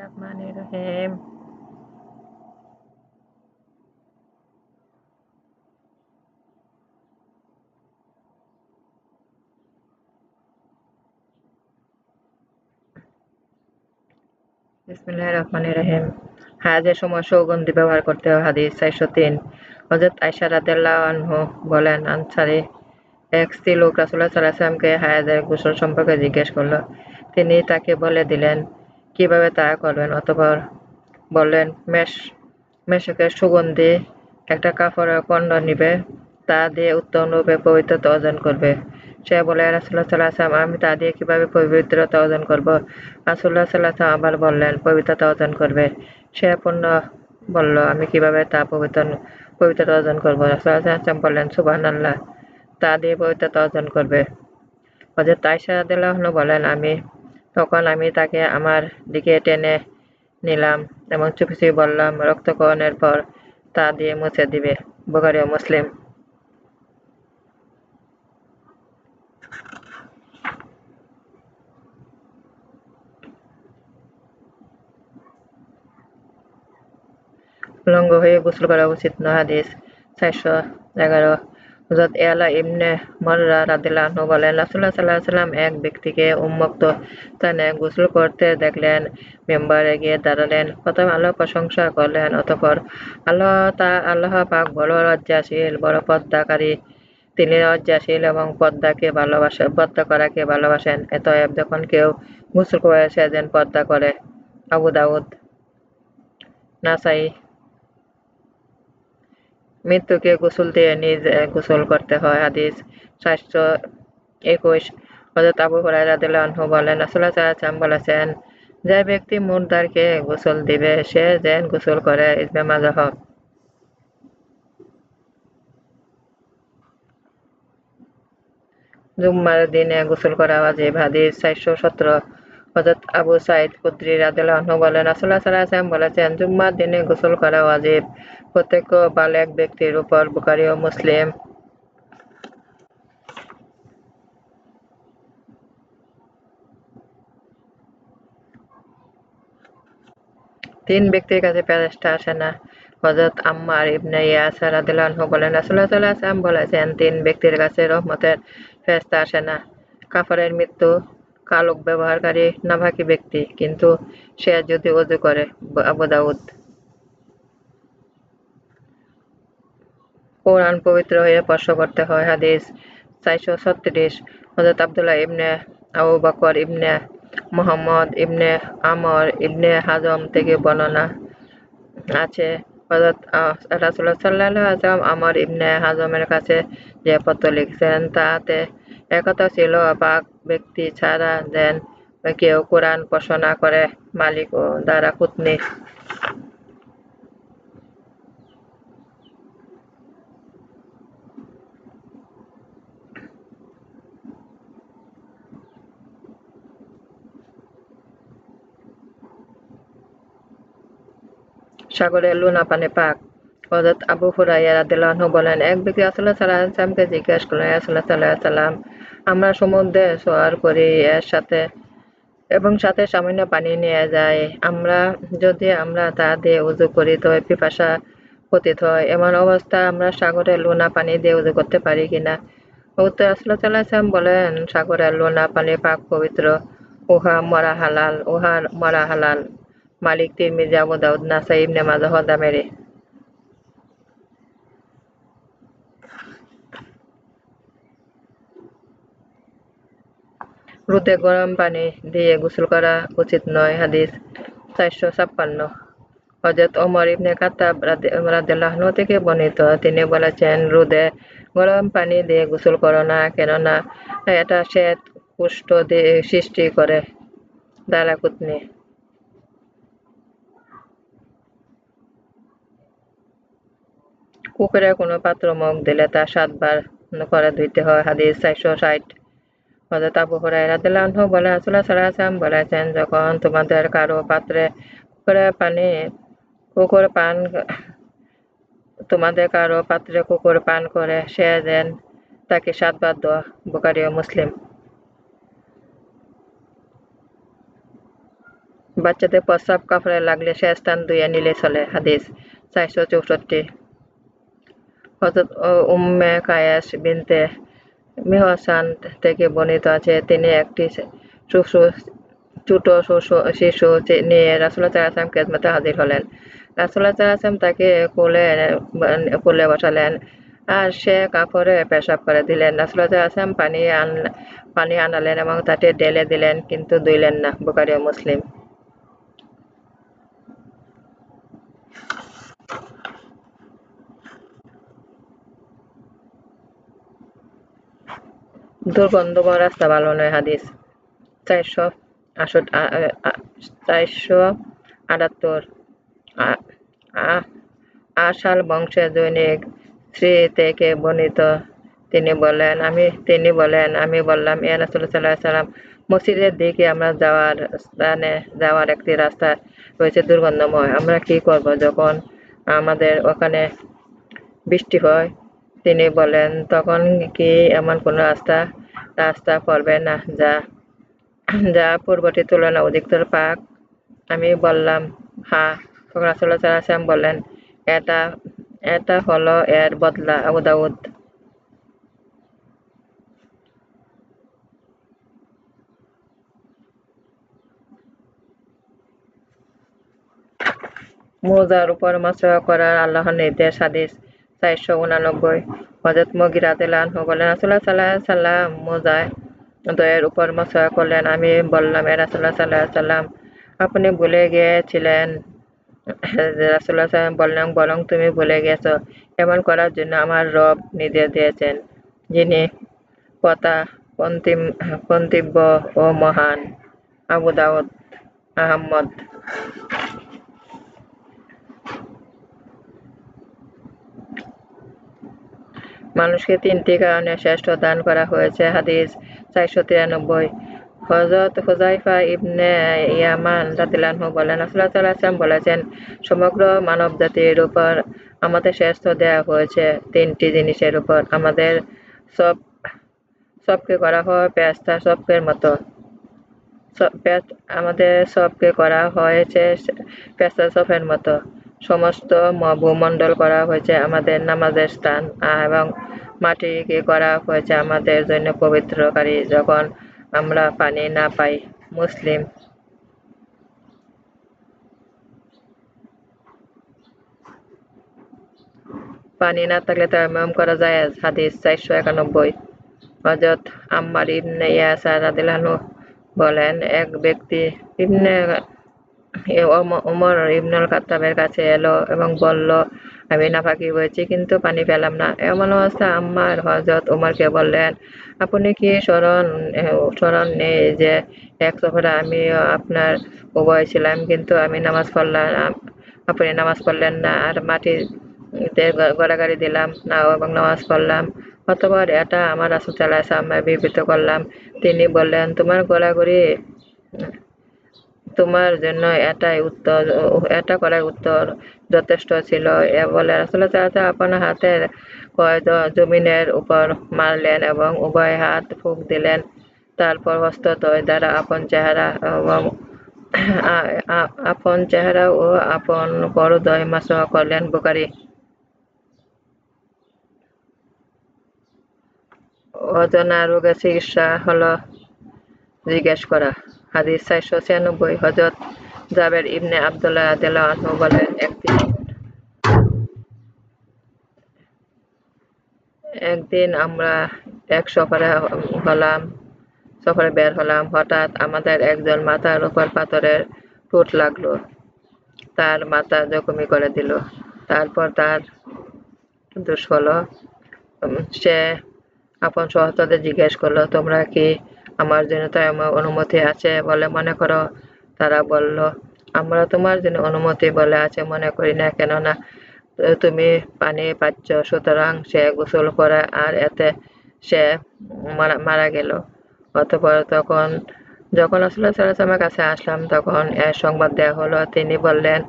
রহমানির রহিম। হাজের সময় সৌগন্ধি ব্যবহার করতে হয় হাদিস চারশো তিন। হজরত আয়সা রাদিয়াল্লাহু আনহু বলেন, আনসারি এক স্ত্রী লোক রাসুল্লাহ সাল্লাহামকে হায়াজের গোসল সম্পর্কে জিজ্ঞেস করল। তিনি তাকে বলে দিলেন কীভাবে তা করবেন? অতপর বললেন মেষ মেশকের সুগন্ধি, একটা কাপড়ের কণ্ড নিবে, তা দিয়ে উত্তম রূপে পবিত্রতা অর্জন করবে। সে বলে রাসুল্লাহ সাল্লাহাম আমি তা দিয়ে কীভাবে পবিত্রতা অর্জন করব? রাসুল্লাহ সাল্লাহাম আবার বললেন, পবিত্রতা অর্জন করবে। সে পূর্ণ বলল, আমি কীভাবে তা পবিত্র, পবিত্রতা অর্জন করব? রাসুল্লাহ বললেন সুবাহ আল্লাহ তা দিয়ে পবিত্রতা অর্জন করবে। হজরত তাইসা বলেন, আমি তখন আমি তাকে আমার দিকে টেনে নিলাম এবং চুপি চুপি বললাম রক্তকরণের পর তা দিয়ে মুছে দিবে বুখারি ও মুসলিম। উলঙ্গ হয়ে গোসল করা উচিত নয় হাদিস চারশো এগারো। হজরত এলা ইবনে মররা রাদিল্লাহ বলেন রাসুল্লাহ সাল্লাহ সাল্লাম এক ব্যক্তিকে উন্মুক্ত স্থানে গোসল করতে দেখলেন, মেম্বারে গিয়ে দাঁড়ালেন। প্রথম আল্লাহ প্রশংসা করলেন, অতপর আল্লাহ তা, আল্লাহ পাক বড় লজ্জাশীল, বড় পদ্মাকারী। তিনি লজ্জাশীল এবং পদ্মাকে ভালোবাসেন পদ্মা করাকে ভালোবাসেন। এত এতএব যখন কেউ গোসল করে সে যেন পদ্মা করে। আবু দাউদ, নাসাই মৃত্যুকে গোসল দিয়ে নিজ গোসল করতে হয়। হাদিস চারশো একুশ। হজরত আবু হরাই হরাইরাদুল্লাহ বলেন রাসুল্লাহ সাল্লাম বলেছেন, যে ব্যক্তি মুর্দারকে গোসল দিবে, সে যেন গোসল করে। ইসমে মাজাহ জুম্মার দিনে গোসল করা ওয়াজিব। হাদিস চারশো সতেরো। হজরত আবু সাইদ কুদ্রি রাদিল্লাহ বলেন রাসুল্লাহ সাল্লাম বলেছেন, জুম্মার দিনে গোসল করা ওয়াজিব। প্রত্যেক বালেক ব্যক্তির উপর বুখারি ও মুসলিম। তিন ব্যক্তির কাছে ফেরেশতা আসে না। হযরত আম্মার ইবনে ইয়াসার রাদিয়াল্লাহু আনহু বলেন, রাসূলুল্লাহ সাল্লাল্লাহু আলাইহি বলেছেন, তিন ব্যক্তির কাছে রহমতের ফেরেশতা আসে না। কাফারের মৃত্যু কালক ব্যবহারকারী নাভাকি ব্যক্তি, কিন্তু সে যদি অজু করে আবু দাউদ। কোরআন পবিত্র হয়ে স্পর্শ করতে হয়। হাদিস চারশো ছত্রিশ হজরত আবদুল্লাহ ইবনে আবু বকর ইবনে মোহাম্মদ ইবনে আমর ইবনে হাজম থেকে বর্ণনা আছে। হজরত রাসুল্লাহ সাল্লাহ আজম আমর ইবনে হাজমের কাছে যে পত্র লিখছেন তাতে একথা ছিল পাক ব্যক্তি ছাড়া যেন কেউ কোরআন পোষণা করে মালিক ও দ্বারা কুতনি সাগরের লুনা পানে পাক। হজরত আবু হুরাইয়া রাদিল্লাহু বলেন, এক ব্যক্তি আসল্লাহ সাল্লাহ সাল্লামকে জিজ্ঞাসা করলেন আসল্লাহ সাল্লাহ সাল্লাম আমরা সমুদ্রে সোয়ার করি, এর সাথে এবং সাথে সামান্য পানি নিয়ে যাই। আমরা, যদি আমরা তা দিয়ে উজু করি, তবে পিপাসা পতিত হয়। এমন অবস্থা, আমরা সাগরের লোনা পানি দিয়ে উজু করতে পারি কিনা উত্তর আসল্লাহ সাল্লাহ সাল্লাম বলেন সাগরের লোনা পানি পাক পবিত্র। উহা মরা হালাল উহা মরা হালাল। মালিক তিরমিজি, আবু দাউদ, নাসাই ইবনে মাজাহ রুদে গরম পানি দিয়ে গোসল করা উচিত নয়, হাদিস চারশো ছাপ্পান্ন। হজরত ওমর ইবনে কাতাব রাদিল্লাহ থেকে বর্ণিত, তিনি বলেছেন, রুদে গরম পানি দিয়ে গোসল করো না, কেননা এটা শ্বেত কুষ্ঠ সৃষ্টি করে দ্বারা কুতনি কুকুরে কোনো পাত্র মুখ দিলে তা সাতবার করে ধুইতে হয়, হাদিস চারশো ষাট। হজরত আবু হুরায়রা বলে রাসূলুল্লাহ সাল্লাল্লাহু বলেছেন যখন তোমাদের কারও পাত্রে কুকুরের পানি কুকুর পান তোমাদের কারও পাত্রে কুকুর পান করে সে দেন তাকে সাতবার দোয়া বুখারী ও মুসলিম বাচ্চাদের প্রস্রাব কাপড়ে লাগলে সে স্থান ধুয়ে নিলে চলে হাদিস চারশো চৌষট্টি হজরত উম্মে কায়াস বিনতে মিহসান থেকে বর্ণিত আছে, তিনি একটি ছোট শিশু নিয়ে রাসুল্লাহ আসলাম খেদমতে হাজির হলেন। রাসুল্লাহ আসলাম তাকে কোলে কোলে বসালেন আর সে কাপড়ে পেশাব করে দিলেন। রাসুল্লাহ আসলাম পানি আন, পানি আনালেন এবং তাতে ঢেলে দিলেন, কিন্তু ধুইলেন না বুকারি মুসলিম। দুর্গন্ধময় রাস্তা ভালো নয় হাদিস। চারশো চারশো আটাত্তর আশাল বংশের দৈনিক শ্রী থেকে বর্ণিত? তিনি বলেন, আমি, তিনি বলেন, আমি বললাম ইয়া রাসুল সাল্লাহ সাল্লাম মসজিদের দিকে আমরা যাওয়ার স্থানে যাওয়ার একটি রাস্তা রয়েছে দুর্গন্ধময়। আমরা কি করব যখন আমাদের ওখানে বৃষ্টি হয়? তিনি বলেন, তখন কি এমন কোনো রাস্তা রাস্তা পড়বে না যা যা পূর্বটির তুলনা অধিকতর পাক? আমি বললাম হ্যাঁ। তখন রাসুল্লাহ সাল্লাম বললেন এটা এটা হলো এর বদলা, আবু দাউদ। মোজার উপর মাসওয়া করার আল্লাহর নির্দেশ, হাদিস চারশো উনানব্বই হজরত মগিরা আনহু বলেন রাসুল্লাহ সাল্লাহ সাল্লাম মোজায় দয়ের উপর মশা করলেন আমি বললাম এ রাসুল্লাহ সাল্লাহ সাল্লাম আপনি ভুলে গিয়েছিলেন? রাসুল্লাহ সাল্লাম বললেন বরং তুমি ভুলে গেছ এমন করার জন্য আমার রব নির্দেশ দিয়েছেন, যিনি পতা পন্তিম, পন্তিব্য ও মহান আবু দাউদ, আহম্মদ মানুষকে তিনটি কারণে শ্রেষ্ঠ দান করা হয়েছে। হাদিস চারশো তিরানব্বই। হজরত হুজাইফা ইবনে ইয়ামান রাদিলানহু বলেন আসলাম বলেছেন, সমগ্র মানব জাতির উপর আমাদের শ্রেষ্ঠ দেয়া হয়েছে তিনটি জিনিসের উপর। আমাদের সব, সবকে করা হয় পেস্তা সবকের মতো। আমাদের সবকে করা হয়েছে পেস্তা সফের মতো। সমস্ত ভূমণ্ডল করা হয়েছে আমাদের নামাজের স্থান এবং মাটিকে করা হয়েছে আমাদের জন্য পবিত্রকারী যখন আমরা পানি না পাই, মুসলিম। পানি না থাকলে তায়াম্মুম করা যায়, হাদিস চারশো একানব্বই। হজরত আম্মার ইবনে ইয়াসার রাদিল্লাহু বলেন, এক ব্যক্তি ইবনে উমর ইবনুল খাত্তাবের কাছে এলো এবং বলল, আমি নাফাকি হয়েছি কিন্তু পানি পেলাম না। এমন অবস্থা আম্মার হজরত উমরকে বললেন। আপনি কি স্মরণ স্মরণ নেই যে এক সফরে আমি আপনার উভয় ছিলাম, কিন্তু আমি নামাজ পড়লাম আপনি নামাজ পড়লেন না, আর মাটিতে গড়াগাড়ি দিলাম না এবং নামাজ পড়লাম। অতবার এটা আমার রাসুল সামনে বিবৃত করলাম। তিনি বললেন, তোমার গড়াগড়ি তোমার জন্য এটাই উত্তর এটা করার উত্তর যথেষ্ট ছিল। এ বলে রাসুল্লাহ সাল্লাহ আপনার হাতের কয়েদ জমিনের উপর মারলেন এবং উভয় হাত ফুক দিলেন। তারপর হস্তদ্বয় দ্বারা আপন চেহারা এবং আপন চেহারা ও আপন করদয় মাসোয়া করলেন বুকারি। অজানা রোগের চিকিৎসা হলো জিজ্ঞেস করা। হাদিস চারশো ছিয়ানব্বই হজরত জাবের ইবনে আবদুল্লাহ আনহু বলেন, একদিন একদিন আমরা এক সফরে হলাম, সফরে বের হলাম, হঠাৎ আমাদের একজন মাথার উপর পাথরের টুট লাগল। তার মাথা জখমি করে দিল। তারপর তার দোষ হলো সে আপন সহতদের জিজ্ঞেস করল, তোমরা কি আমার জন্য তাই অনুমতি আছে বলে মনে করো। তারা বলল, আমরা তোমার জন্য অনুমতি বলে আছে মনে করি না কেননা তুমি পানি পাচ্ছ, সুতরাং সে গোসল করে আর এতে সে মারা গেল। অতপর তখন, যখন আসলে সাল্লামের কাছে আসলাম, তখন এর সংবাদ দেওয়া হলো, তিনি বললেন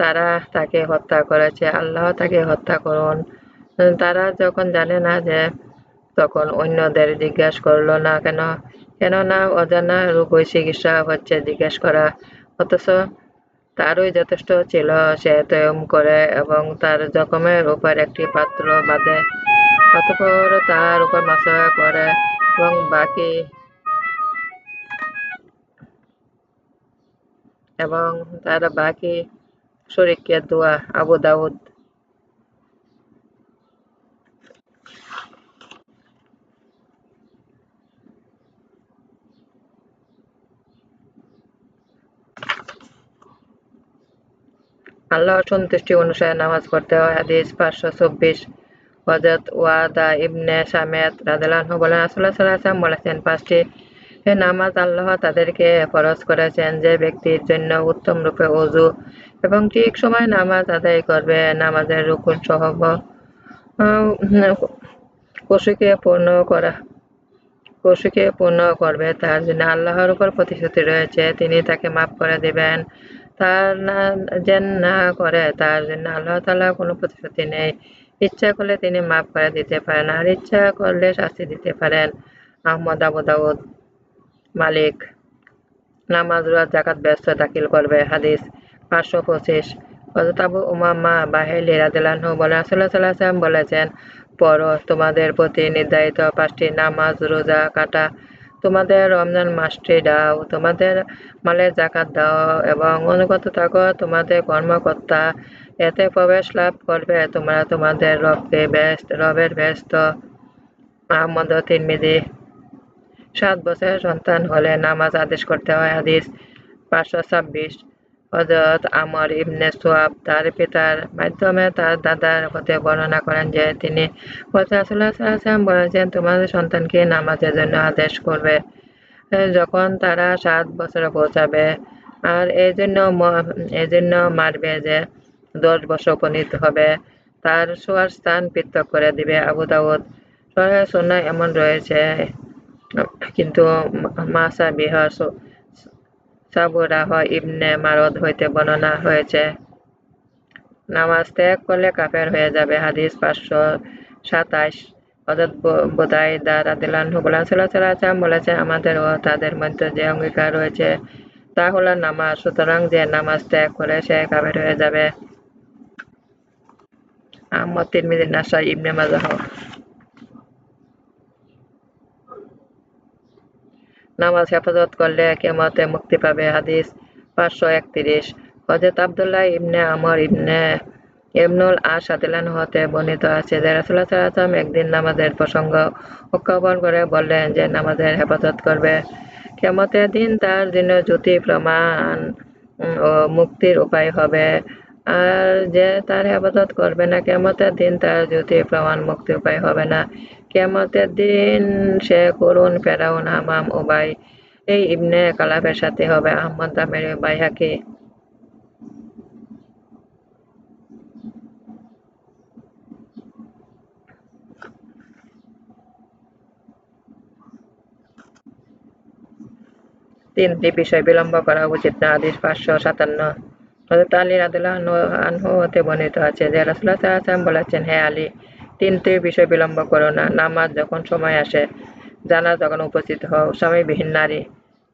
তারা তাকে হত্যা করেছে, আল্লাহ তাকে হত্যা করুন। তারা যখন জানে না যে তখন অন্যদের জিজ্ঞাসা করল, না কেন? কেননা অজানা রোগই চিকিৎসা হচ্ছে জিজ্ঞেস করা। অথচ তারই যথেষ্ট ছিল। সে তয়ম করে এবং তার জখমের উপর একটি পাত্র বাঁধে। অতঃপর তার উপর মাসা করে এবং বাকি এবং তার বাকি শরীরকে দোয়া আবু দাউদ আল্লাহর সন্তুষ্টি অনুসারে নামাজ পড়তে হয়। হাদিস পাঁচশো চব্বিশ। হজরত ওয়াদা ইবনে সামেদ রাদিয়াল্লাহু বলেন, রাসূলুল্লাহ সাল্লাল্লাহু বলেছেন, পাঁচটি নামাজ আল্লাহ তাদেরকে ফরজ করেছেন যে ব্যক্তির জন্য উত্তম রূপে অজু এবং ঠিক সময় নামাজ আদায় করবে। নামাজের রুকুন সহ পশুকে পূর্ণ করা পশুকে পূর্ণ করবে। তার জন্য আল্লাহর উপর প্রতিশ্রুতি রয়েছে। তিনি তাকে মাফ করে দিবেন। তার না যেন না করে, তার জন্য আল্লাহ তালা কোনো প্রতিশ্রুতি নেই। ইচ্ছা করলে তিনি মাফ করে দিতে পারেন, আর ইচ্ছা করলে শাস্তি দিতে পারেন। আহমদ আবু দাউদ, মালিক, নামাজ রোয়া জাকাত ব্যস্ত, দাখিল করবে, হাদিস পাঁচশো পঁচিশ। হজরত আবু উমামা বাহেলি রাদিল্লাহু বলেন, রাসূলুল্লাহ সাল্লাল্লাহু বলেছেন পর তোমাদের প্রতি নির্ধারিত পাঁচটি নামাজ, রোজা, কাটা তোমাদের রমজান মাসটি দাও, তোমাদের মালে জাকাত দাও এবং অনুগত থাকো, তোমাদের কর্মকর্তা এতে প্রবেশ লাভ করবে, তোমরা তোমাদের রবকে ব্যস্ত, রবের ব্যস্ত আহমদ মেদি সাত বছরের সন্তান হলে নামাজ আদেশ করতে হয়, হাদিস পাঁচশো ছাব্বিশ। হজরত আমর ইবনে সোয়াব তার পিতার মাধ্যমে তার দাদার হতে বর্ণনা করেন যে তিনি বলছেন বলেছেন, তোমাদের সন্তানকে নামাজের জন্য আদেশ করবে। যখন তারা সাত বছরে পৌঁছাবে, আর এই জন্য এই জন্য মারবে যে দশ বছর উপনীত হবে। তার শোয়ার স্থান পৃথক করে দিবে। আবু দাউদ সোনা এমন রয়েছে, কিন্তু মাসা বিহার সাবুরাহ ইবনে মারদ হইতে বর্ণনা হয়েছে। নামাজ ত্যাগ করলে কাফের হয়ে যাবে। হাদিস পাঁচশো সাতাইশ। হজরত বোদাইদা রাদিল্লাহু বলেন বলেছে, আমাদের ও তাদের মধ্যে যে অঙ্গীকার রয়েছে, তা হলো নামাজ। সুতরাং যে নামাজ ত্যাগ করে সে কাফের হয়ে যাবে। Ahmad Tirmidhi Nasai Ibn Majah. নামাজ হেফাজত করলে কেমতে মুক্তি পাবে, হাদিস পাঁচশো একত্রিশ। হজরত আবদুল্লাহ ইবনে আমর ইবনে ইবনুল আশ হতে বর্ণিত আছে যে রাসুল্লাহ সাল্লাম একদিন নামাজের প্রসঙ্গ উত্থাপন করে বললেন যে নামাজের হেফাজত করবে। কেমতের দিন তার জন্য জ্যোতি প্রমাণ ও মুক্তির উপায় হবে। আর যে তার হেফাজত করবে না কেমতের দিন তার জ্যোতি প্রমাণ মুক্তি উপায় হবে না। কেমতের দিন সে করুন ফেরাউন, হামাম, উবাই, এই ইবনে কালাফের সাথে হবে আহমদ দামের বাইহাকি তিনটি বিষয় বিলম্ব করা উচিত না। আদিস পাঁচশো সাতান্ন। হজরত আলী রাদুল্লাহ আনহু হতে বর্ণিত আছে যে রাসুল্লাহ সাল্লাম বলেছেন, হে আলী তিনটি বিষয় বিলম্ব করো না। নামাজ যখন সময় আসে জানা যখন উপস্থিত হও, স্বামীবিহীন নারী,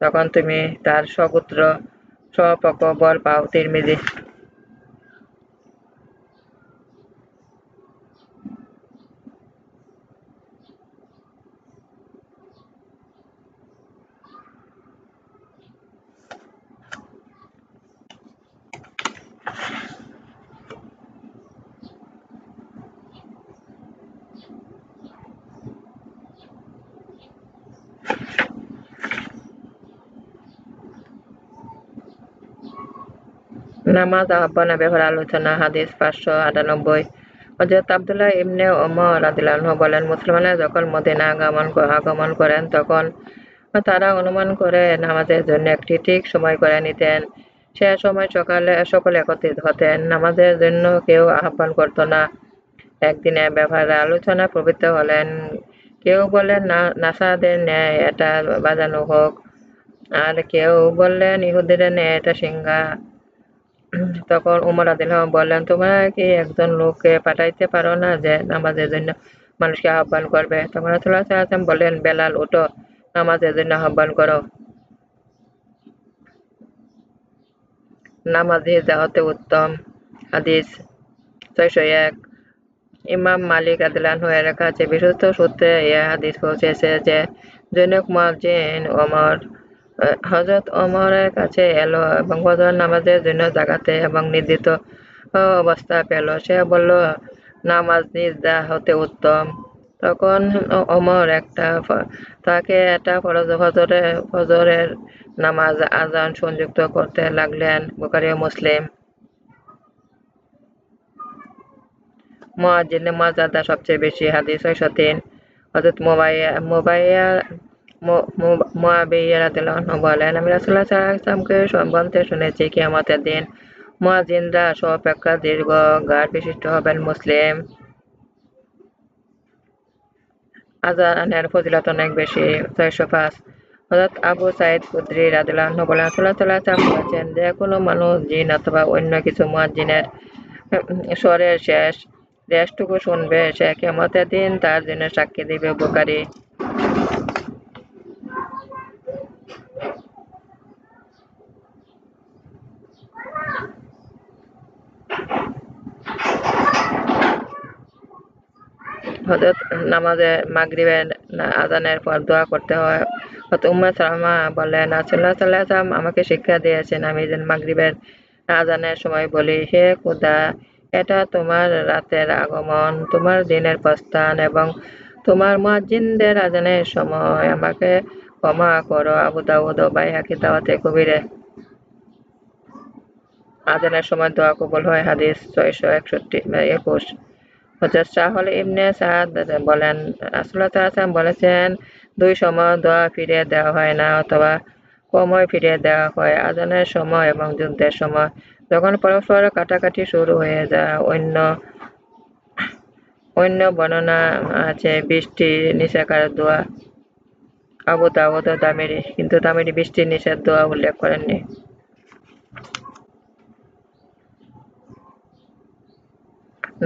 তখন তুমি তার সপুত্র, স্বপক্ষ বল পাও, তিরমিজি। নামাজ আহ্বানা ব্যাপারে আলোচনা, হাদিস পাঁচশো আটানব্বই। হজরত আবদুল্লাহ ইবনে ওমর রাদিল্লাহু বলেন, মুসলমানরা যখন মদিনা আগমন আগমন করেন, তখন তারা অনুমান করে নামাজের জন্য একটি ঠিক সময় করে নিতেন। সে সময় সকালে সকলে একত্রিত হতেন। নামাজের জন্য কেউ আহ্বান করত না। একদিনে ব্যাপারে আলোচনা প্রবৃত্ত হলেন। কেউ বলেন নাসাদের ন্যায় এটা বাজানো হোক। আর কেউ বললেন ইহুদের ন্যায় এটা সিংহা। তখন উমর আদিল্লাহ বললেন তোমরা কি একজন লোককে পাঠাইতে পারো না যে নামাজের জন্য মানুষকে আহ্বান করবে? তখন রাসুল্লাহ বললেন, বেলাল উঠো নামাজের জন্য আহ্বান করো। নামাজি হতে উত্তম হাদিস। ছয়শো এক। ইমাম মালিক আদিলান হয়ে এর আছে, বিশুদ্ধ সূত্রে এ হাদিস পৌঁছেছে যে, জৈনক মুয়াজ্জিন ওমর হজরত ওমরের কাছে এলো এবং ফজর নামাজের জন্য জাগাতে এবং নির্দিত অবস্থা পেল। সে বলল, নামাজ নিজ দা হতে উত্তম। তখন ওমর একটা তাকে এটা ফরজ, ফজরে, ফজরের নামাজ আজান সংযুক্ত করতে লাগলেন বুখারী ও মুসলিম। মুয়াজ্জিনের মর্যাদা সবচেয়ে বেশি, হাদিস ছয়শো তিন। হজরত মোবাইয়া মোবাইয়া দীর্ঘ গাঢ় বিশিষ্ট হবেন মুসলিম। আজানের ফজিলত অনেক বেশি পাঁচ। হজরত আবু সাইদ কুদ্রি বলেন বলেছেন যে, কোনো মানুষ, জিন অথবা অন্য কিছু মুয়াজ্জিনের স্বরের শেষ রেশটুকু শুনবে, সে কিয়ামতের দিন তার জন্য সাক্ষী দিবে বুখারী হজরত নামাজে মাগরিবের আজানের পর দোয়া করতে হয়। হয়তো উম্মা সালামা বললেন, রাসূলুল্লাহ সাল্লাল্লাহু আলাইহি আমাকে শিক্ষা দিয়েছেন, আমি যেন মাগরিবের আজানের সময় বলি, হে খোদা, এটা তোমার রাতের আগমন, তোমার দিনের প্রস্থান এবং তোমার মুয়াজ্জিনদের আজানের সময়। আমাকে ক্ষমা করো, আবু দাউদ ও বাইহাকি দাওয়াতে কবিরে আজানের সময় দোয়া কবুল হয়। হাদিস ছয়শো একষট্টি, একুশ। হজরত শাহল ইবনে সাদ বলেন, রাসূলুল্লাহ বলেছেন, দুই সময় দোয়া ফিরিয়ে দেওয়া হয় না অথবা কমই ফিরিয়ে দেওয়া হয়। আজানের সময় এবং যুদ্ধের সময় যখন পরস্পর কাটাকাটি শুরু হয়ে যায়, অন্য অন্য বর্ণনা আছে, বৃষ্টি নিষেকার দোয়া, আবু দাউদ দামেরি কিন্তু দামেরি বৃষ্টির নিষেধ দোয়া উল্লেখ করেননি।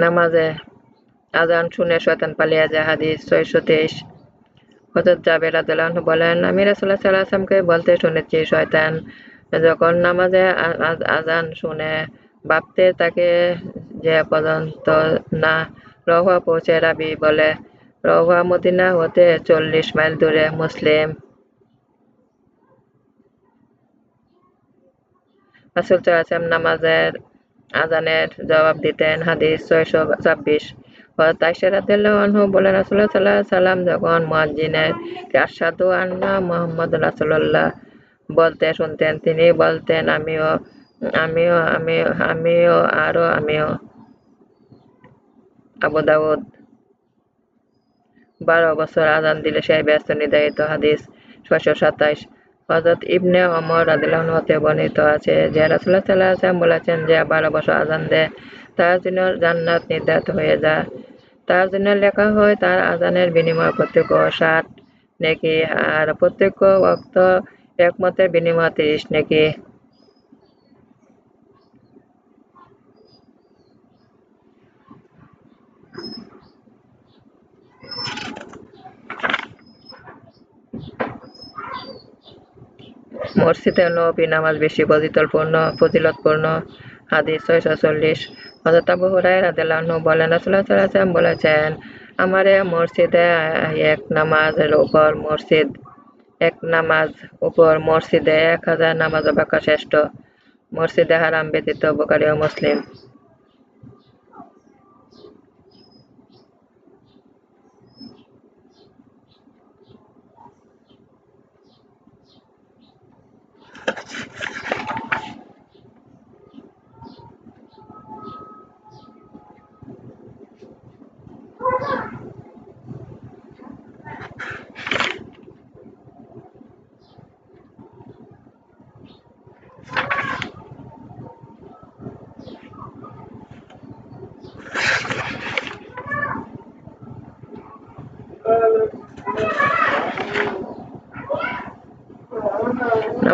নামাজে আজান শুনে শয়তান পালিয়ে যায়, হাদিস ছয়শো তেইশ। হজরত জাবের রাদিয়াল্লাহু বলেন, আমি রাসূলুল্লাহ সাল্লাল্লাহু আলাইহি বলতে শুনেছি, শয়তান যখন নামাজে আজান শুনে বাপতে তাকে যে পর্যন্ত না রহুয়া পৌঁছে রাবি বলে রহুয়া মদিনা হতে চল্লিশ মাইল দূরে মুসলিম। রাসূল সাল্লাল্লাহু নামাজের আজানের জবাব দিতেন, হাদিস ছয়শো ছাব্বিশ। বলতে শুনতেন, তিনি বলতেন, আমিও আমিও আমিও আমিও, আরও আমিও। আবু দাউদ বারো বছর আজান দিলে সেই ব্যস্ত নির্ধারিত হাদিস ছয়শো সাতাইশ। হজরত ইবনে অমর রাদিল্লাহন বর্ণিত আছে যে রাসুল্লাহ সাল্লাহ বলেছেন যে, বারো বছর আজান দেয়, তার জন্য জান্নাত নির্ধারিত হয়ে যায়। তার জন্য লেখা হয়, তার আজানের বিনিময় প্রত্যেক ষাট নেকি আর প্রত্যেক অক্ত একমতের বিনিময় তিরিশ নেকি। মসজিদে নবী নামাজ বেশি ফজিলতপূর্ণ ফজিলতপূর্ণ। হাদিস ছয়শো চল্লিশ হজরত আবু হুরাই রাদিয়াল্লাহু বলেন, রাসূলুল্লাহ সাল্লাল্লাহু বলেছেন, আমার মসজিদে এক নামাজের উপর মসজিদ, এক নামাজ উপর মসজিদে এক হাজার নামাজ অপেক্ষা শ্রেষ্ঠ। মসজিদে হারাম ব্যতীত বুখারী ও মুসলিম।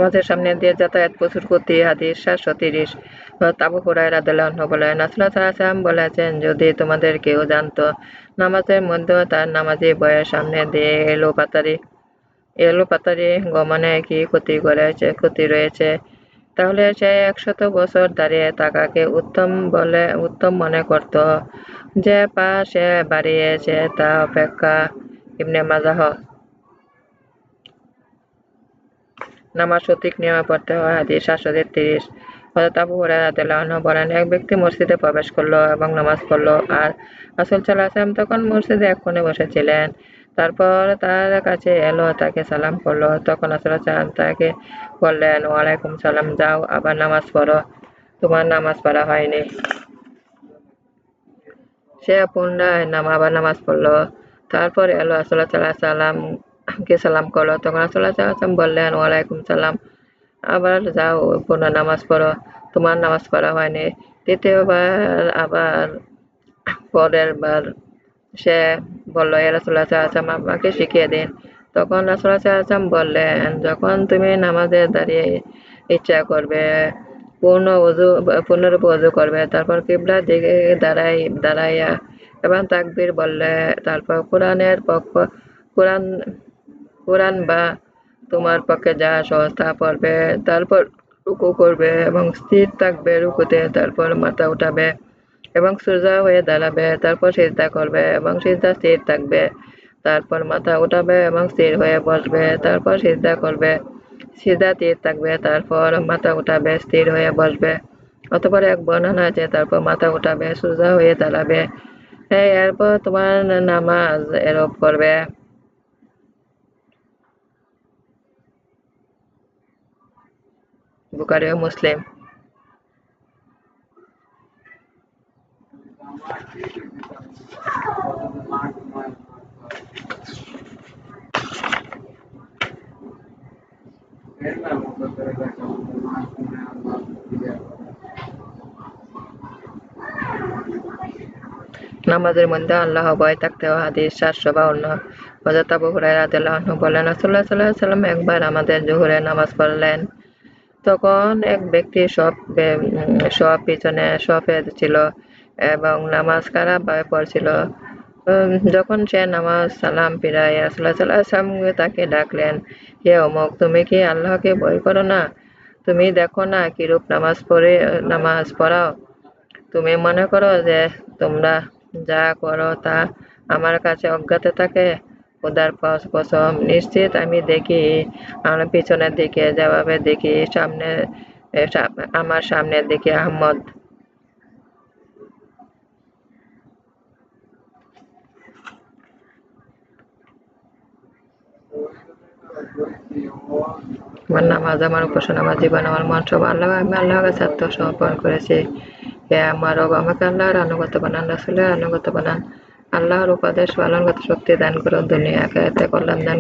নামাজের সামনে দিয়ে যাতায়াত প্রচুর করতে হাদিস, সাতশো তিরিশ। আবু হুরাই রাদিয়াল্লাহু বলেন, রাসূলুল্লাহ সাল্লাল্লাহু বলেছেন, যদি তোমাদের কেউ জানতো, নামাজের মধ্যে তার নামাজি বয়ের সামনে দিয়ে এলো পাতারি এলো পাতারি গমনে কি ক্ষতি করেছে, ক্ষতি রয়েছে, তাহলে সে একশত বছর দাঁড়িয়ে থাকাকে উত্তম বলে, উত্তম মনে করত। যে পা সে বাড়িয়েছে তা অপেক্ষা ইবনে মাজাহ। নামাজ সঠিক নিয়মে পড়তে হয়, হাদিস সাতশো তেত্রিশ। হযরত আবু হুরায়রা রাদিয়াল্লাহু আনহু বলেন, এক ব্যক্তি মসজিদে প্রবেশ করল এবং নামাজ পড়ল আর রাসূল সাল্লাল্লাহু আলাইহি ওয়াসাল্লাম তখন মসজিদে এক কোণে বসেছিলেন। তারপর তার কাছে এলো, তাকে সালাম করল। তখন রাসূল সাল্লাল্লাহু তাকে বললেন, ওয়ালাইকুম সালাম, যাও, আবার নামাজ পড়ো। তোমার নামাজ পড়া হয়নি। সে পুনরায় নাম, আবার নামাজ পড়ল। তারপর এলো রাসূল সাল্লাল্লাহু আলাইহি ওয়াসাল্লাম কে সালাম করল তখন আলাইহি ওয়াসাল্লাম বললেন ওয়ালাইকুম সালাম আবার যাও পুনঃ নামাজ পড়ো। তোমার নামাজ পড়া হয়নি। তৃতীয়বার আবার পরের বার সে বলল সাল্লাল্লাহু আলাইহি ওয়াসাল্লাম আমাকে শিখিয়ে দিন। তখন আলাইহি ওয়াসাল্লাম বললেন, যখন তুমি নামাজে দাঁড়িয়ে ইচ্ছা করবে, পূর্ণ ওযু পূর্ণরূপে ওযু করবে, তারপর কিবলার দিকে দাঁড়াই, দাঁড়াইয়া এবং তাকবীর বললে, তারপর কোরআনের পক্ষ, কোরআন কোরআন বা তোমার পক্ষে যা সহজ তা পড়বে, তারপর রুকু করবে এবং স্থির থাকবে রুকুতে, তারপর মাথা উঠাবে এবং সোজা হয়ে দাঁড়াবে, তারপর সিজদা করবে এবং সিজদা স্থির থাকবে, তারপর মাথা উঠাবে এবং স্থির হয়ে বসবে, তারপর সিজদা করবে, সিজদা স্থির থাকবে, তারপর মাথা উঠাবে, স্থির হয়ে বসবে। অতপর এক বর্ণনা আছে, তারপর মাথা উঠাবে, সোজা হয়ে দাঁড়াবে। এরপর তোমার নামাজ এরূপ করবে। বুখারী ও মুসলিম। নামাজের মধ্যে আল্লাহ ভয় থাকতে হাদিস সাতশো বাউন্ন হুরায়রা রাদিয়াল্লাহু আনহু বলেন, রাসূলুল্লাহ সাল্লাল্লাহু আলাইহি একবার আমাদের জোহরের নামাজ পড়লেন। তখন এক ব্যক্তি সব সব পিছনে সফে ছিল এবং নামাজ খারাপভাবে পড়ছিল। যখন সে নামাজ সালাম ফিরায় রাসূলুল্লাহ সাল্লাল্লাহু আলাইহি তাকে ডাকলেন, হে অমুক, তুমি কি আল্লাহকে ভয় করো না? তুমি দেখো না কিরূপ নামাজ পড়ে, নামাজ পড়াও? তুমি মনে করো যে তোমরা যা করো তা আমার কাছে অজ্ঞাত থাকে? খোদার কসম নিশ্চিত আমি দেখি, আমার পিছনের দিকে যেভাবে দেখি, সামনে আমার সামনের দিকে আহমদ। আমার নামাজ, আমার উপাসনা, আমার জীবন, আমার মন সব আল্লাহ, আমি আল্লাহর আত্মসমর্পণ করেছি। হে আমার রব, আমাকে আল্লাহর আনুগত বানান, রাসূলের বানান। আল্লাহর উপদেশ পালন করতে শক্তি দান করুন দুনিয়া আখিরাতে কল্যাণ দান